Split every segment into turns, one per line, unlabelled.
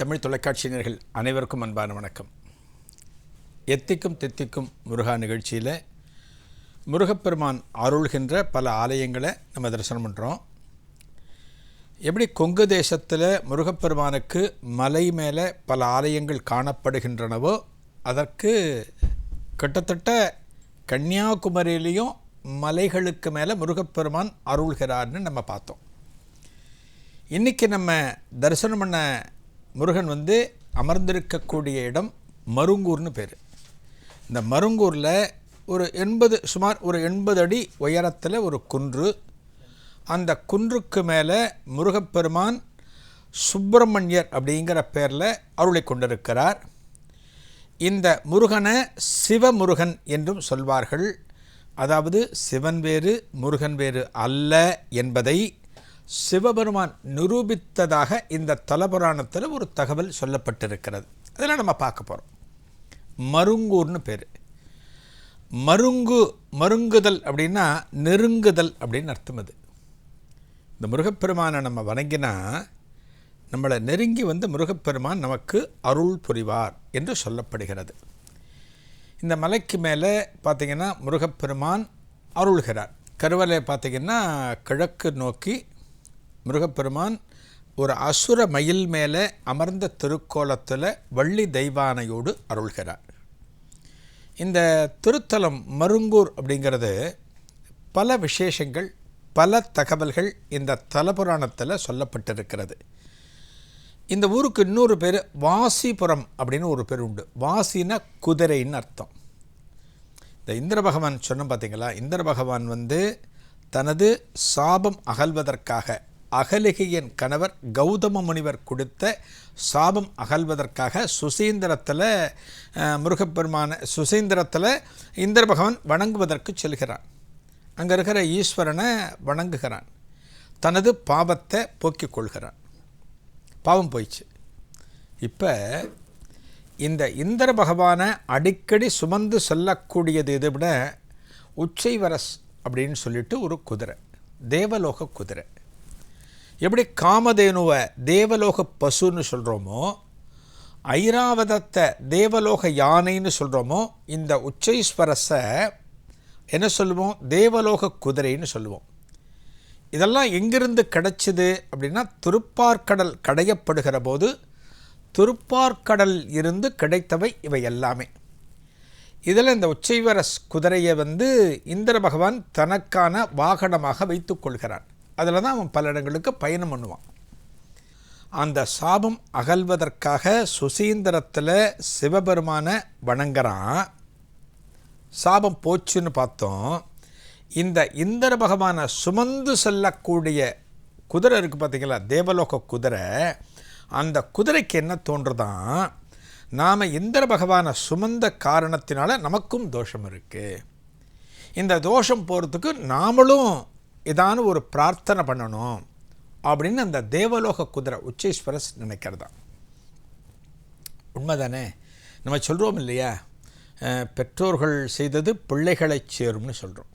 தமிழ் தொலைக்காட்சியினர்கள் அனைவருக்கும் அன்பான வணக்கம். எத்திக்கும் தித்திக்கும் முருகா நிகழ்ச்சியில் முருகப்பெருமான் அருள்கின்ற பல ஆலயங்களை நம்ம தரிசனம் பண்ணுறோம் எப்படி கொங்கு தேசத்தில் முருகப்பெருமானுக்கு மலை மேலே பல ஆலயங்கள் காணப்படுகின்றனவோ அதற்கு கிட்டத்தட்ட கன்னியாகுமரியிலையும் மலைகளுக்கு மேலே முருகப்பெருமான் அருள்கிறார்னு நம்ம பார்த்தோம். இன்றைக்கி நம்ம தரிசனம் பண்ண முருகன் வந்து அமர்ந்திருக்கக்கூடிய இடம் மருங்கூர்னு பேர். இந்த மருங்கூரில் ஒரு எண்பது சுமார் ஒரு எண்பது அடி உயரத்தில் ஒரு குன்று. அந்த குன்றுக்கு மேலே முருகப்பெருமான் சுப்பிரமணியர் அப்படிங்கிற பேரில் அருளை கொண்டிருக்கிறார். இந்த முருகனை சிவமுருகன் என்றும் சொல்வார்கள். அதாவது சிவன் வேறு முருகன் வேறு அல்ல என்பதை சிவபெருமான் நிரூபித்ததாக இந்த தலபுராணத்தில் ஒரு தகவல் சொல்லப்பட்டிருக்கிறது. அதெல்லாம் நம்ம பார்க்க போகிறோம் மருங்கூர்னு பேர். மருங்கு மருங்குதல் அப்படின்னா நெருங்குதல் அப்படின்னு அர்த்தம் அது. இந்த முருகப்பெருமானை நம்ம வணங்கினா நம்மளை நெருங்கி வந்து முருகப்பெருமான் நமக்கு அருள் புரிவார் என்று சொல்லப்படுகிறது. இந்த மலைக்கு மேலே பார்த்திங்கன்னா முருகப்பெருமான் அருள்கிறார். கருவலை பார்த்திங்கன்னா கிழக்கு நோக்கி முருகப்பெருமான் ஒரு அசுர மயில் மேலே அமர்ந்த திருக்கோலத்தில் வள்ளி தெய்வானையோடு அருள்கிறார். இந்த திருத்தலம் மருங்கூர் அப்படிங்கிறது பல விசேஷங்கள் பல தகவல்கள் இந்த தலபுராணத்தில் சொல்லப்பட்டிருக்கிறது. இந்த ஊருக்கு இன்னொரு பேர் வாசிபுரம் அப்படின்னு ஒரு பேர் உண்டு. வாசினா குதிரைன்னு அர்த்தம். இந்த இந்திர பகவான் சொன்ன பார்த்தீங்களா இந்திர பகவான் வந்து தனது சாபம் அகல்வதற்காக அகலிகையின் கணவர் கௌதம முனிவர் கொடுத்த சாபம் அகல்வதற்காக சுசீந்திரத்தில் முருகப்பெருமான சுசீந்திரத்தில் இந்திர பகவான் வணங்குவதற்கு செல்கிறான். அங்கே இருக்கிற ஈஸ்வரனை வணங்குகிறான். தனது பாவத்தை போக்கிக் கொள்கிறான். பாவம் போயிடுச்சு. இப்போ இந்த இந்திர பகவானை அடிக்கடி சுமந்து செல்லக்கூடியது இதை விட உச்சைவரஸ் அப்படின்னு சொல்லிட்டு ஒரு குதிரை தேவலோக குதிரை. எப்படி காமதேனுவை தேவலோக பசுன்னு சொல்கிறோமோ ஐராவதத்தை தேவலோக யானைன்னு சொல்கிறோமோ இந்த உச்சைஸ்வரஸை என்ன சொல்லுவோம்? தேவலோக குதிரைன்னு சொல்லுவோம். இதெல்லாம் எங்கிருந்து கிடைச்சிது அப்படின்னா திருப்பார்கடல் கடையப்படுகிற போது திருப்பார்கடல் இருந்து கிடைத்தவை இவை எல்லாமே. இதில் இந்த உச்சைவரஸ் குதிரையை வந்து இந்திர பகவான் தனக்கான வாகனமாக வைத்து கொள்கிறான் அதில் தான் அவன் பல இடங்களுக்கு பயணம் பண்ணுவான். அந்த சாபம் அகல்வதற்காக சுசீந்திரத்தில் சிவபெருமானை வணங்குறான். சாபம் போச்சுன்னு பார்த்தோம். இந்த இந்திர பகவானை சுமந்து செல்லக்கூடிய குதிரை இருக்குது பார்த்தீங்களா தேவலோக குதிரை. அந்த குதிரைக்கு என்ன தோன்றுதான்? நாம் இந்திர பகவானை சுமந்த காரணத்தினால நமக்கும் தோஷம் இருக்குது இந்த தோஷம் போகிறதுக்கு நாமளும் ஏதான ஒரு பிரார்த்தனை பண்ணணும் அப்படின்னு அந்த தேவலோக குதிரை உச்சேஸ்வரஸ் நினைக்கிறதா. உண்மைதானே? நம்ம சொல்கிறோம் இல்லையா? பெற்றோர்கள் செய்தது பிள்ளைகளை சேரும்னு சொல்கிறோம்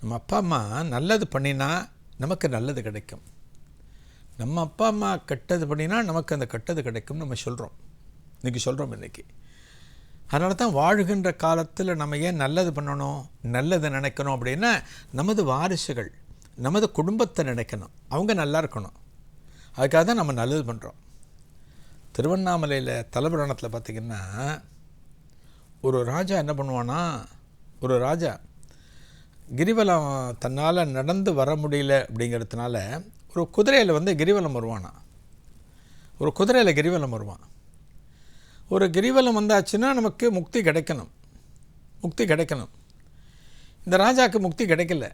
நம்ம அப்பா அம்மா நல்லது பண்ணினா நமக்கு நல்லது கிடைக்கும். நம்ம அப்பா அம்மா கெட்டது பண்ணினா நமக்கு அந்த கெட்டது கிடைக்கும்னு நம்ம சொல்கிறோம் இன்றைக்கி சொல்கிறோம் இன்றைக்கி அதனால தான் வாழ்கின்ற காலத்தில் நம்ம ஏன் நல்லது பண்ணணும் நல்லது நினைக்கணும் அப்படின்னா நமது வாரிசுகள் நமது குடும்பத்தை நினைக்கணும். அவங்க நல்லா இருக்கணும். அதுக்காக தான் நம்ம நல்லது பண்ணுறோம் திருவண்ணாமலையில் தலைபுராணத்தில் பார்த்திங்கன்னா ஒரு ராஜா என்ன பண்ணுவானா ஒரு ராஜா கிரிவலம் தன்னால் நடந்து வர முடியல அப்படிங்கிறதுனால ஒரு குதிரையில் வந்து கிரிவலம் வருவானா. ஒரு குதிரையில் கிரிவலம் வருவான். ஒரு கிரிவலம் வந்தாச்சுன்னா நமக்கு முக்தி கிடைக்கணும். முக்தி கிடைக்கணும். இந்த ராஜாவுக்கு முக்தி கிடைக்கல.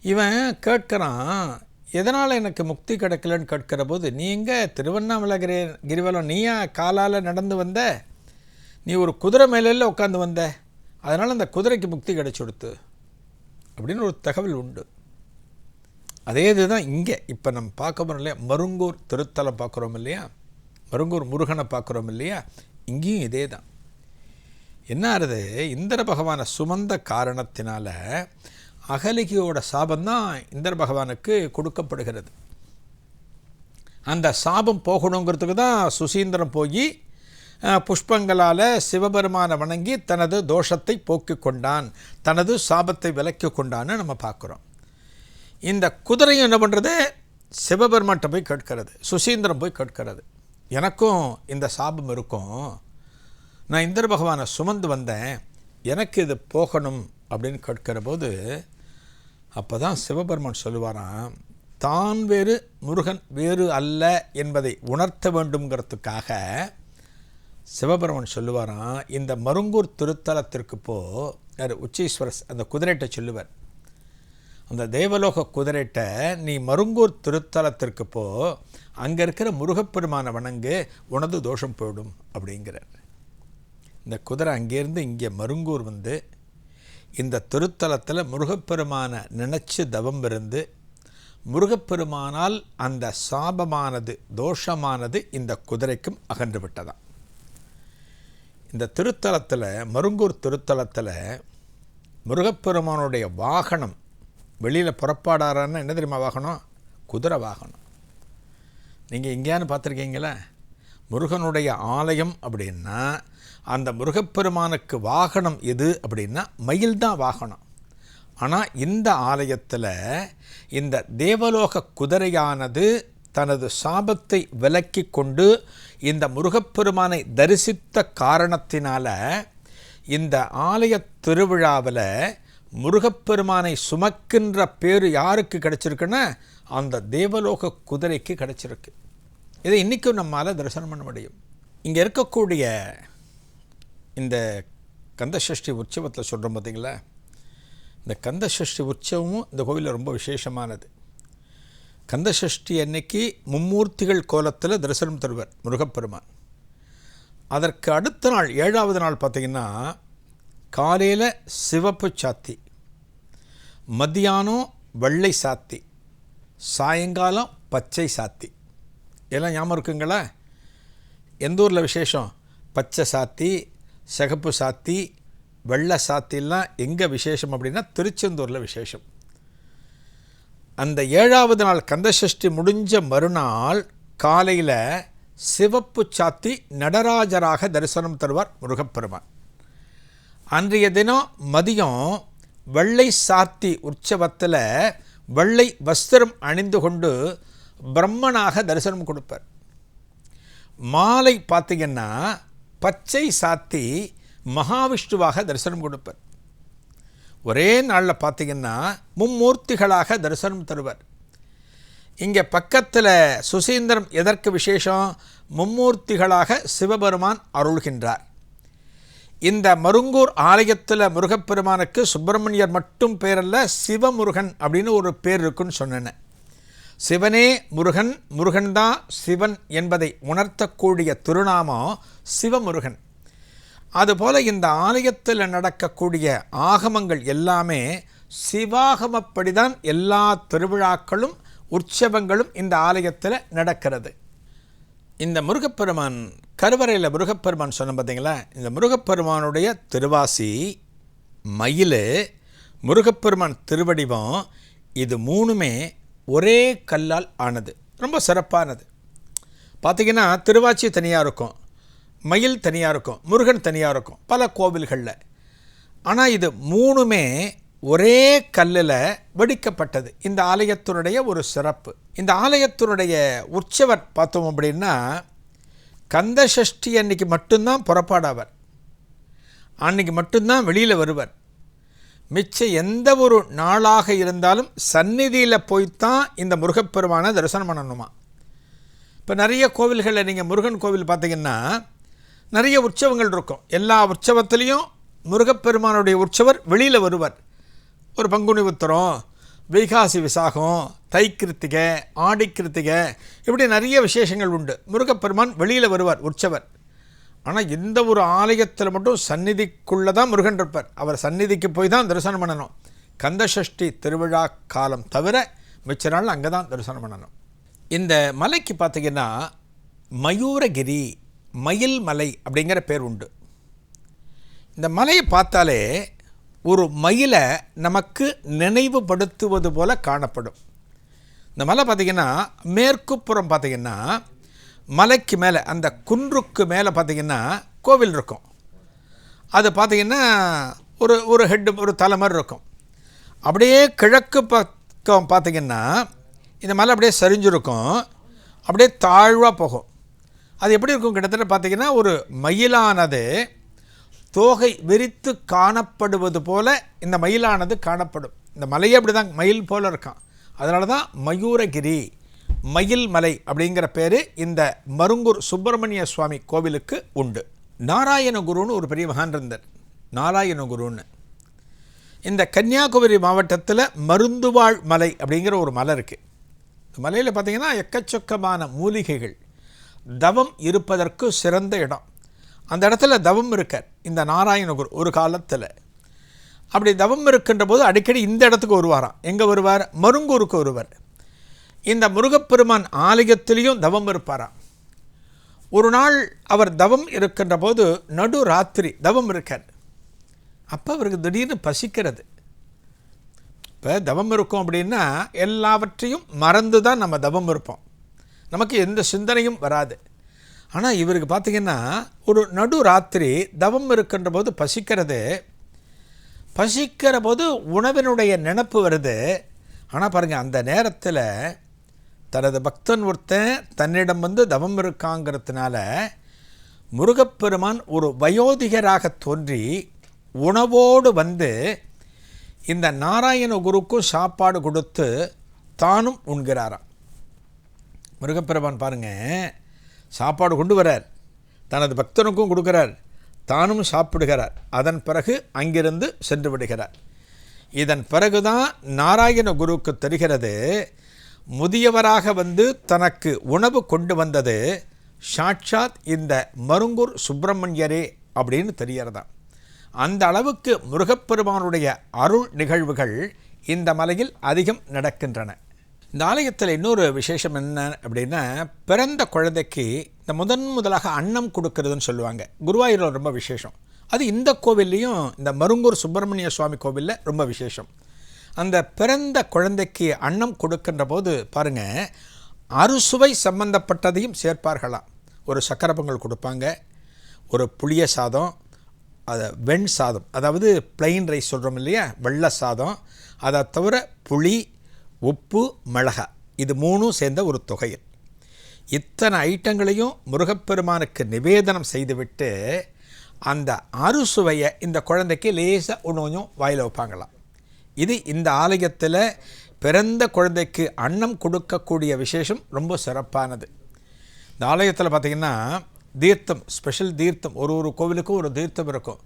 இவன் கேட்குறான் எதனால் எனக்கு முக்தி கிடைக்கலன்னு கேட்கிற போது நீ எங்கே திருவண்ணாமலை கிரி கிரிவலம் நீயா காலால் நடந்து வந்த? நீ ஒரு குதிரை மேலே உட்காந்து வந்த? அதனால் அந்த குதிரைக்கு முக்தி கிடைச்சி கொடுத்து. அப்படின்னு ஒரு தகவல் உண்டு. அதே இதுதான் இங்கே. இப்போ நம்ம பார்க்க போகிறோம் இல்லையா? மருங்கூர் திருத்தலம் பார்க்குறோம் இல்லையா? மருங்கூர் முருகனை பார்க்குறோம் இல்லையா? இங்கேயும் இதே தான். என்ன ஆறுது? இந்திர பகவானை சுமந்த காரணத்தினால அகலிகையோட சாபந்தான் இந்திர பகவானுக்கு கொடுக்கப்படுகிறது. அந்த சாபம் போகணுங்கிறதுக்கு தான் சுசீந்திரம் போய் புஷ்பங்களால் சிவபெருமானை வணங்கி தனது தோஷத்தை போக்கிக் கொண்டான் தனது சாபத்தை விலக்கி கொண்டான்னு நம்ம பார்க்குறோம். இந்த குதிரையும் என்ன பண்ணுறது சிவபெருமான்கிட்ட போய் கேட்கிறது சுசீந்திரம் போய் கேட்கிறது. எனக்கும் இந்த சாபம் இருக்கும். நான் இந்திர பகவானை சுமந்து வந்தேன். எனக்கு இது போகணும் அப்படின்னு கேட்கிற போது அப்போ தான் சிவபெருமான் சொல்லுவாராம் தான் வேறு முருகன் வேறு அல்ல என்பதை உணர்த்த வேண்டுங்கிறதுக்காக சிவபெருமான் சொல்லுவாராம் இந்த மருங்கூர் திருத்தலத்திற்கு போ. யார்? உச்சீஸ்வரஸ் அந்த குதிரைட்டை சொல்லுவார். அந்த தேவலோக குதிரைட்ட நீ மருங்கூர் திருத்தலத்திற்கு போ. அங்கே இருக்கிற முருகப்பெருமானை வணங்கு உனது தோஷம் போயிடும் அப்படிங்கிறார். இந்த குதிரை அங்கேருந்து இங்கே மருங்கூர் வந்து இந்த திருத்தலத்தில் முருகப்பெருமானை நினச்சி தவம் இருந்து முருகப்பெருமானால் அந்த சாபமானது தோஷமானது இந்த குதிரைக்கும் அகன்று விட்டதாம் இந்த திருத்தலத்தில் மருங்கூர் திருத்தலத்தில் முருகப்பெருமானுடைய வாகனம் வெளியில் புறப்பாடாரான்னு என்ன தெரியுமா வாகனம்? குதிரை வாகனம். நீங்கள் எங்கேயானு பார்த்துருக்கீங்களா? முருகனுடைய ஆலயம் அப்படின்னா அந்த முருகப்பெருமானுக்கு வாகனம் எது அப்படின்னா மயில் தான் வாகனம். ஆனால் இந்த ஆலயத்தில் இந்த தேவலோக குதிரையானது தனது சாபத்தை விலக்கி கொண்டு இந்த முருகப்பெருமானை தரிசித்த காரணத்தினால இந்த ஆலய திருவிழாவில் முருகப்பெருமானை சுமக்கின்ற பேர் யாருக்கு கிடச்சிருக்குன்னா அந்த தேவலோக குதிரைக்கு கிடைச்சிருக்கு. இதை இன்றைக்கும் நம்மால் தரிசனம் பண்ண முடியும். இங்கே இருக்கக்கூடிய இந்த கந்தசஷ்டி உற்சவத்தில் சொல்கிறோம் பார்த்தீங்களா இந்த கந்தசஷ்டி உற்சவமும் இந்த கோவிலில் ரொம்ப விசேஷமானது. கந்தசஷ்டி அன்னைக்கு மும்மூர்த்திகள் கோலத்தில் தரிசனம் தருவார் முருகப்பெருமான். அதற்கு அடுத்த நாள் ஏழாவது நாள் பார்த்திங்கன்னா காலையில் சிவப்பு சாத்தி மத்தியானம் வெள்ளை சாத்தி சாயங்காலம் பச்சை சாத்தி. எல்லாம் ஞாபகம் இருக்குங்களா? எந்த ஊரில் விசேஷம்? பச்சை சாத்தி சிகப்பு சாத்தி வெள்ளை சாத்திலாம் எங்கே விசேஷம் அப்படின்னா திருச்செந்தூரில் விசேஷம். அந்த ஏழாவது நாள் கந்தசஷ்டி முடிஞ்ச மறுநாள் காலையில் சிவப்பு சாத்தி நடராஜராக தரிசனம் தருவார் முருகப்பெருமான். அன்றைய தினம் மதியம் வெள்ளை சாத்தி உற்சவத்தில் வெள்ளை வஸ்திரம் அணிந்து கொண்டு பிரம்மனாக தரிசனம் கொடுப்பார். மாலை பார்த்தீங்கன்னா பச்சை சாத்தி மகாவிஷ்ணுவாக தரிசனம் கொடுப்பார். ஒரே நாளில் பார்த்தீங்கன்னா மும்மூர்த்திகளாக தரிசனம் தருவார். இங்கே பக்கத்தில் சுசீந்திரம் எதற்கு விசேஷம்? மும்மூர்த்திகளாக சிவபெருமான் அருள்கின்றார். இந்த மருங்கூர் ஆலயத்தில் முருகப்பெருமானுக்கு சுப்பிரமணியர் மட்டும் பேரல்ல சிவமுருகன் அப்படின்னு ஒரு பேர் இருக்குன்னு சொன்னேன். சிவனே முருகன் முருகன் தான் சிவன் என்பதை உணர்த்தக்கூடிய திருநாமம் சிவமுருகன். அதுபோல் இந்த ஆலயத்தில் நடக்கக்கூடிய ஆகமங்கள் எல்லாமே சிவாகமப்படி தான் எல்லா திருவிழாக்களும் உற்சவங்களும் இந்த ஆலயத்தில் நடக்கிறது. இந்த முருகப்பெருமான் கருவறையில் முருகப்பெருமான் சொன்ன பார்த்தீங்களா இந்த முருகப்பெருமானுடைய திருவாசி மயில் முருகப்பெருமான் திருவடிவம் இது மூணுமே ஒரே கல்லால் ஆனது. ரொம்ப சிறப்பானது. பார்த்திங்கன்னா திருவாச்சி தனியாக இருக்கும் மயில் தனியாக இருக்கும் முருகன் தனியாக இருக்கும் பல கோவில்களில். ஆனால் இது மூணுமே ஒரே கல்லில் வெடிக்கப்பட்டது. இந்த ஆலயத்தினுடைய ஒரு சிறப்பு. இந்த ஆலயத்தினுடைய உற்சவர் பார்த்தோம் அப்படின்னா கந்த சஷ்டி அன்னைக்கு மட்டும்தான் புறப்பாடாவர். அன்னைக்கு மட்டும்தான் வெளியில் வருவர். மிச்ச எந்த ஒரு நாளாக இருந்தாலும் சந்நிதியில் போய்த்தான் இந்த முருகப்பெருமானை தரிசனம் பண்ணணுமா? இப்போ நிறைய கோவில்களில் நீங்கள் முருகன் கோவில் பார்த்தீங்கன்னா நிறைய உற்சவங்கள் இருக்கும். எல்லா உற்சவத்துலேயும் முருகப்பெருமானுடைய உற்சவர் வெளியில் வருவார். ஒரு பங்குனி உத்தரம் வைகாசி விசாகம் தைக்கிருத்திகை ஆடிக்கிருத்திகை இப்படி நிறைய விசேஷங்கள் உண்டு. முருகப்பெருமான் வெளியில் வருவார் உற்சவர். ஆனால் எந்த ஒரு ஆலயத்தில் மட்டும் சந்நிதிக்குள்ளே தான் முருகன் இருப்பார். அவர் சந்நிதிக்கு போய் தான் தரிசனம் பண்ணணும். கந்தசஷ்டி திருவிழா காலம் தவிர மிச்ச நாள் அங்கே தான் தரிசனம் பண்ணணும். இந்த மலைக்கு பார்த்திங்கன்னா மயூரகிரி மயில் மலை அப்படிங்கிற பேர் உண்டு. இந்த மலையை பார்த்தாலே ஒரு மயிலை நமக்கு நினைவுபடுத்துவது போல காணப்படும். இந்த மலை பார்த்திங்கன்னா மேற்குப்புறம் பார்த்திங்கன்னா மலைக்கு மேலே அந்த குன்றுக்கு மேலே பார்த்திங்கன்னா கோவில் இருக்கும். அது பார்த்திங்கன்னா ஒரு ஒரு ஹெட்டு ஒரு தலை மாதிரி இருக்கும். அப்படியே கிழக்கு பக்கம் பார்த்திங்கன்னா இந்த மலை அப்படியே சரிஞ்சிருக்கும். அப்படியே தாழ்வாக போகும். அது எப்படி இருக்கும்? கிட்டத்தட்ட பார்த்திங்கன்னா ஒரு மயிலானது தோகை விரித்து காணப்படுவது போல இந்த மயிலானது காணப்படும். இந்த மலையே அப்படி தான் மயில் போல இருக்கான் அதனால தான் மயூரகிரி மயில் மலை அப்படிங்கிற பேர் இந்த மருங்கூர் சுப்பிரமணிய சுவாமி கோவிலுக்கு உண்டு. நாராயணகுருன்னு ஒரு பெரிய மகான் இருந்தார். நாராயணகுருன்னு இந்த கன்னியாகுமரி மாவட்டத்தில் மருந்துவாழ் மலை அப்படிங்கிற ஒரு மலை இருக்குது இந்த மலையில் பார்த்திங்கன்னா எக்கச்சக்கமான மூலிகைகள். தவம் இருப்பதற்கு சிறந்த இடம். அந்த இடத்துல தவம் இருக்கார் இந்த நாராயணகுரு ஒரு காலத்தில். அப்படி தவம் இருக்கின்ற போது அடிக்கடி இந்த இடத்துக்கு வருவாராம். எங்கே வருவார்? மருங்கூருக்கு வருவார். இந்த முருகப்பெருமான் ஆலயத்திலையும் தவம் இருப்பாராம். ஒரு நாள் அவர் தவம் இருக்கின்ற போது நடு ராத்திரி தவம் இருக்கார். அப்போ அவருக்கு திடீர்னு பசிக்கிறது. இப்போ தவம் இருக்கும் அப்படின்னா எல்லாவற்றையும் மறந்து தான் நம்ம தவம் இருப்போம். நமக்கு எந்த சிந்தனையும் வராது. ஆனால் இவருக்கு பார்த்திங்கன்னா ஒரு நடு ராத்திரி தவம் இருக்கின்ற போது பசிக்கிறது. பசிக்கிற போது உணவினுடைய நினப்பு வருது. ஆனால் பாருங்கள் அந்த நேரத்தில் தனது பக்தன் ஒருத்தன் தன்னிடம் வந்து தவம் இருக்காங்கிறதுனால முருகப்பெருமான் ஒரு வயோதிகராக தோன்றி உணவோடு வந்து இந்த நாராயண குருக்கும் சாப்பாடு கொடுத்து தானும் உண்கிறாராம். முருகப்பெருமான் பாருங்கள் சாப்பாடு கொண்டு வரார். தனது பக்தனுக்கும் கொடுக்கிறார். தானும் சாப்பிடுகிறார். அதன் பிறகு அங்கிருந்து சென்று விடுகிறார். இதன் பிறகுதான் நாராயண குருவுக்கு தெரிகிறது முதியவராக வந்து தனக்கு உணவு கொண்டு வந்தது சாட்சாத் இந்த மருங்கூர் சுப்பிரமணியரே அப்படின்னு தெரியறதாம். அந்த அளவுக்கு முருகப்பெருமானுடைய அருள் நிகழ்வுகள் இந்த மலையில் அதிகம் நடக்கின்றன. இந்த ஆலயத்தில் இன்னொரு விசேஷம் என்ன அப்படின்னா பிறந்த குழந்தைக்கு இந்த முதன் முதலாக அன்னம் கொடுக்கறதுன்னு சொல்லுவாங்க. குருவாயூரில் ரொம்ப விசேஷம். அது இந்த கோவில்லையும் இந்த மருங்கூர் சுப்பிரமணிய சுவாமி கோவிலில் ரொம்ப விசேஷம். அந்த பிறந்த குழந்தைக்கு அன்னம் கொடுக்கின்ற போது பாருங்கள் அறுசுவை சம்பந்தப்பட்டதையும் சேர்ப்பார்களாம். ஒரு சக்கரை பொங்கல் கொடுப்பாங்க ஒரு புளிய சாதம் அதை வெண் சாதம் அதாவது பிளெயின் ரைஸ் சொல்கிறோம் இல்லையா? வெள்ளை சாதம் அதை தவிர புளி உப்பு மிளகா. இது மூணும் சேர்ந்த ஒரு தொகையில். இத்தனை ஐட்டங்களையும் முருகப்பெருமானுக்கு நிவேதனம் செய்துவிட்டு அந்த அறுசுவையை இந்த குழந்தைக்கு லேசாக ஒன்று கொஞ்சம் வாயில் வைப்பாங்களாம். இது இந்த ஆலயத்தில் பிறந்த குழந்தைக்கு அன்னம் கொடுக்கக்கூடிய விசேஷம் ரொம்ப சிறப்பானது. இந்த ஆலயத்தில் பார்த்திங்கன்னா தீர்த்தம் ஸ்பெஷல் தீர்த்தம் ஒரு ஒரு கோவிலுக்கும் ஒரு தீர்த்தம் இருக்கும்.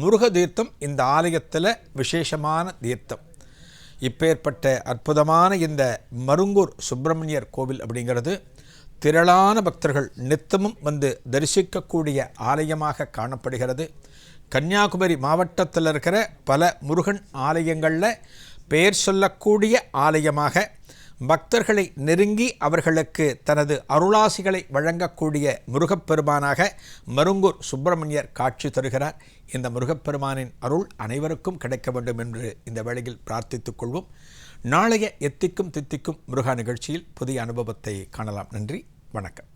முருக தீர்த்தம் இந்த ஆலயத்தில் விசேஷமான தீர்த்தம். இப்பேற்பட்ட அற்புதமான இந்த மருங்கூர் சுப்பிரமணியர் கோவில் அப்படிங்கிறது திரளான பக்தர்கள் நித்தமும் வந்து தரிசிக்கக்கூடிய ஆலயமாக காணப்படுகிறது. கன்னியாகுமரி மாவட்டத்தில் இருக்கிற பல முருகன் ஆலயங்களில் பெயர் சொல்லக்கூடிய ஆலயமாக பக்தர்களை நெருங்கி அவர்களுக்கு தனது அருளாசிகளை வழங்கக்கூடிய முருகப்பெருமானாக மருங்கூர் சுப்பிரமணியர் காட்சி தருகிறார். இந்த முருகப்பெருமானின் அருள் அனைவருக்கும் கிடைக்க வேண்டும் என்று இந்த வேளையில் பிரார்த்தித்துக் கொள்வோம். நாளைய எத்திக்கும் தித்திக்கும் முருகா நிகழ்ச்சியில் புதிய அனுபவத்தை காணலாம். நன்றி வணக்கம்.